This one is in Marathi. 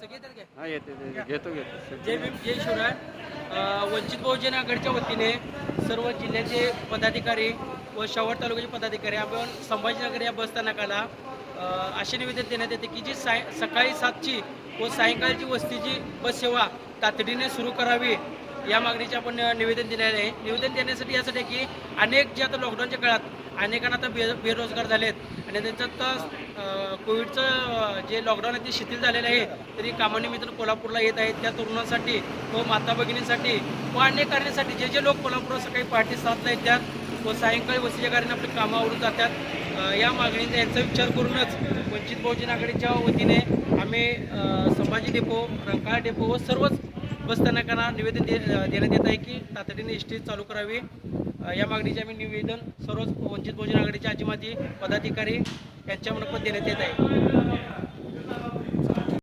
सगळे येतात काय हा येते ते- घेतो घेतो. जय भीम जय शिवराय. अ, वंचित बहुजन आघाडीच्या वतीने सर्व जिल्ह्याचे पदाधिकारी व शेवट तालुक्याचे पदाधिकारी आपण संभाजीनगर या बस स्थानकाला अ, असे निवेदन देण्यात येते की जी साय सकाळी सातची व सायंकाळची वस्तीची बस सेवा तातडीने सुरू करावी या मागणीचे आपण निवेदन दिलेले आहे. निवेदन देण्यासाठी यासाठी आहे की अनेक जे आता लॉकडाऊनच्या काळात अनेकांना आता बे बेरोजगार झालेत आणि त्यांच्यात अ, कोविडचं जे लॉकडाऊन आहे ते शिथिल झालेलं आहे. तरी कामानिमित्त कोल्हापूरला येत आहेत. त्या तरुणांसाठी व माता भगिनींसाठी व अनेक कारणासाठी जे जे लोक कोल्हापूरला सकाळी पहाटे सातला येतात व सायंकाळी वस्तीच्या कारण आपली कामं जातात. या मागणीचा यांचा विचार करूनच वंचित बहुजन आघाडीच्या वतीने आम्ही संभाजी डेपो रंकाळा डेपो व सर्वच बसस्थानकांना निवेदन दे देण्यात येत आहे की तातडीने एस टी चालू करावी. या मागणीचे आम्ही निवेदन सर्वच वंचित बहुजन आघाडीचे अजिमाती पदाधिकारी यांच्यामार्फत देण्यात येत आहे.